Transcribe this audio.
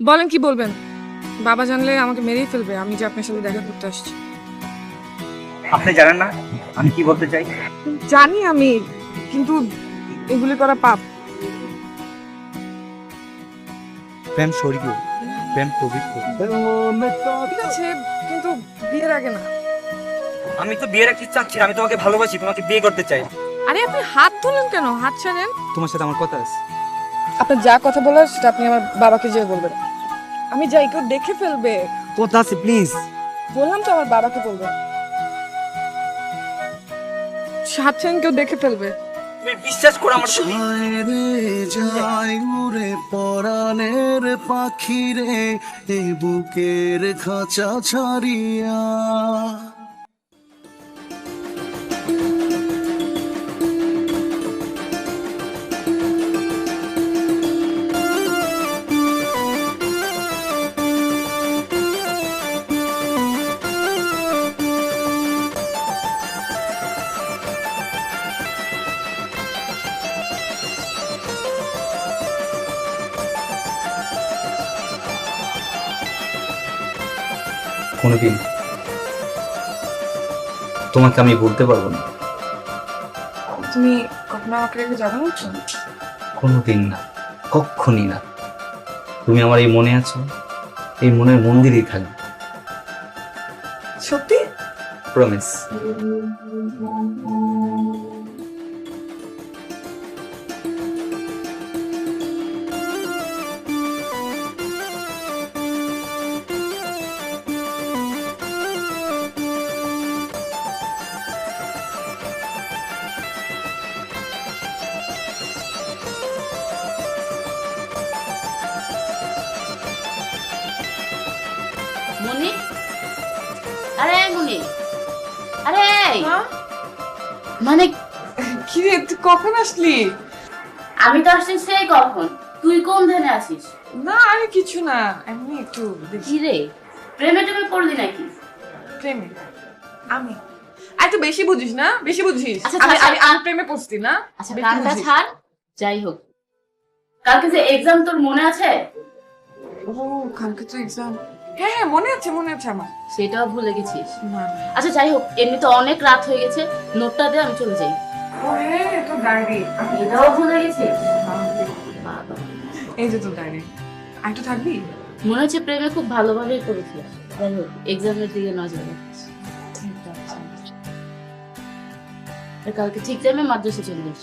বলেন কি বলবেন? বাবা জানলে আমাকে মেরেই ফেলবে আমি যে আপনার সাথে দেখা করতে আসছি। আপনি জানেন না? আমি কি বলতে চাই? জানি আমি কিন্তু এগুলি করা পাপ। প্রেম স্বর্গীয় প্রেম পবিত্র। ঠিক আছে কিন্তু বিয়ের আগে না। আমি তো বিয়ের একটি চাচ্ছি আমি তোমাকে ভালোবাসি তোমাকে বিয়ে করতে চাই। আরে আপনি হাত তুলেন কেন? হাত ছাড়েন। তোমার সাথে আমার কথা আছে। আপনার যা কথা বলার সেটা আপনি আমার বাবাকে যেয়ে বলবেন। আমি যাই কেউ দেখে ফেলবে। কথা আছে প্লিজ বললাম তো আমার বাবাকে বলবেন। হাত ছাড়েন কেউ দেখে ফেলবে। তুমি বিশ্বাস করো আমার তুমি রে যাই উড়ে পরাণের পাখি রে এ বুকের খাঁচা ছাড়িয়া। কোনোদিন তোমাকে আমি বলতে পারব না? তুমি কখনো আমাকে রেখে যাবে না? কোনোদিন না কক্ষণই না। তুমি আমার এই মনে আছো এই মনের মন্দিরেই থাকবে। সত্যি? প্রমিস মনি আরে মনি আরে মানে কি রে তুই কখন আসলি? আমি তো আসছি সেই কখন। তুই কোন ধ্যানে আছিস? না আরে কিছু না এমনি একটু কি রে? প্রেমে টেমে পড়লি নাকি? প্রেমে? আমি? আর বেশি বুঝিস না? বেশি বুঝিস? আচ্ছা, আমি আচ্ছা, আমি আমি প্রেমে পড়ছি না? আচ্ছা গানটা ছাড়। যাই হোক। কালকে যে এক্সাম তোর মনে আছে? ও কালকে তো এক্সাম হ্যাঁ হ্যাঁ মনে আছে মনে আছে আমার। সেটাও ভুলে গেছিস? না আচ্ছা যাই হোক এমনি তো অনেক রাত হয়ে গেছে। নোটটা দে আমি চলে যাই। ও হ্যাঁ তো ডায়েরি। এটাও ভুলে গেছিস? বাবা। এই যে তো ডায়েরি। আর একটু থাকবি? মনে হচ্ছে প্রেমে খুব ভালোভাবেই করেছিস যাই হোক এক্সামের দিকে নজর রাখিস। আর কালকে ঠিক টাইমে মাদ্রাসা চলে যাস